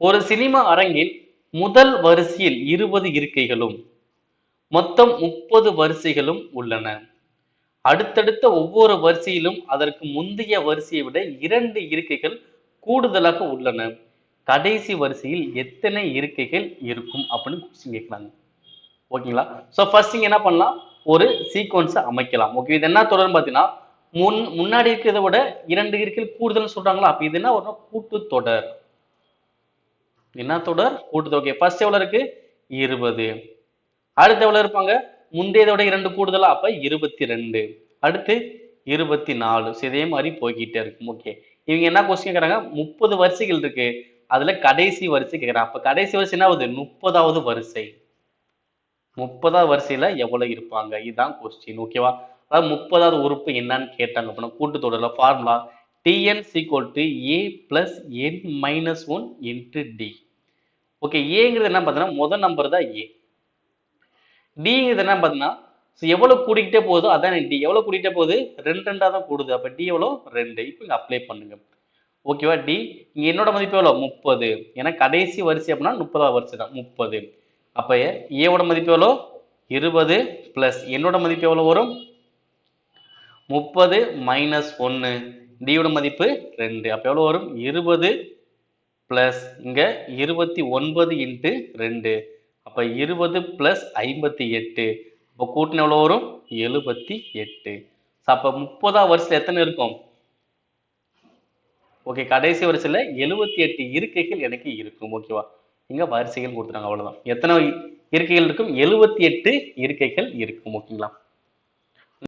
ஒரு சினிமா அரங்கில் முதல் வரிசையில் இருபது இருக்கைகளும் மொத்தம் முப்பது வரிசைகளும் உள்ளன. அடுத்தடுத்த ஒவ்வொரு வரிசையிலும் அதற்கு முந்தைய வரிசையை விட இரண்டு இருக்கைகள் கூடுதலாக உள்ளன. கடைசி வரிசையில் எத்தனை இருக்கைகள் இருக்கும் அப்படின்னு கொஸ்டின் கேட்கலாங்க. ஓகேங்களா? ஸோ ஃபர்ஸ்ட் இங்கே என்ன பண்ணலாம்? ஒரு சீக்வன்ஸை அமைக்கலாம். ஓகே இது என்ன தொடர்னு பார்த்தீங்கன்னா முன் முன்னாடி இருக்கிறத விட இரண்டு இருக்கைகள் கூடுதல்னு சொல்கிறாங்களா அப்போ இது என்ன ஒரு கூட்டுத்தொடர். தொடர் என்ன தொடர்? கூட்டு ஃபர்ஸ்ட் எவ்வளவு இருக்கு? இருபது. அடுத்து எவ்வளவு இருப்பாங்க? முந்தையதோட இரண்டு கூடுதலா அப்ப இருபத்தி ரெண்டு அடுத்து இருபத்தி நாலு ஸோ இதே மாதிரி போய்கிட்டே இருக்கும். ஓகே இவங்க என்ன கொஸ்டின் கேட்குறாங்க முப்பது வரிசைகள் இருக்கு. அதுல கடைசி வரிசை கேட்குறாங்க அப்ப கடைசி வரிசை என்ன ஆகுது? முப்பதாவது வரிசை. முப்பதாவது வரிசையில எவ்வளவு இருப்பாங்க? இதுதான் கொஸ்டின் ஓகேவா அதாவது முப்பதாவது உறுப்பு என்னன்னு கேட்டாங்க. அப்படின்னா கூட்டுத்தொடரில் formula T N equal to A plus N minus one into D okay ஏங்கிறது என்ன பார்த்தீங்கன்னா முதல் நம்பர் தான் ஏ டிங்கிறது என்ன பார்த்தீங்கன்னா ஸோ எவ்வளவு கூடிக்கிட்டே போகுதோ அதான் டி எவ்வளவு கூடிக்கிட்டே போகுது? ரெண்டு ரெண்டா தான் கூடுது. அப்ப டி எவ்வளோ ரெண்டு. இப்போ இங்க அப்ளை பண்ணுங்க. ஓகேவா டி இங்க என்னோட மதிப்பு எவ்வளோ முப்பது. ஏன்னா கடைசி வரிசை அப்படின்னா முப்பதாவது வரிசை தான். முப்பது. அப்ப ஏவோட மதிப்பு எவ்வளோ இருபது பிளஸ் என்னோட மதிப்பு எவ்வளோ வரும்? முப்பது மைனஸ் ஒன்று டியோட மதிப்பு ரெண்டு. அப்போ எவ்வளோ வரும்? இருபது ப்ளஸ் இங்கே இருபத்தி ஒன்பது இன்ட்டு ரெண்டு. அப்போ இருபது ப்ளஸ் ஐம்பத்தி எட்டு. அப்போ கூட்டின எவ்வளோ வரும்? எழுபத்தி எட்டு. ஸோ அப்போ முப்பதாம் வருஷத்தில் எத்தனை இருக்கும்? ஓகே கடைசி வரிசையில் எழுபத்தி எட்டு இருக்கைகள் எனக்கு இருக்கும். ஓகேவா இங்கே வரிசைகள் கொடுத்துருக்காங்க அவ்வளோதான் எத்தனை இருக்கைகள் இருக்கும்? எழுபத்தி எட்டு இருக்கைகள் இருக்கும். ஓகேங்களா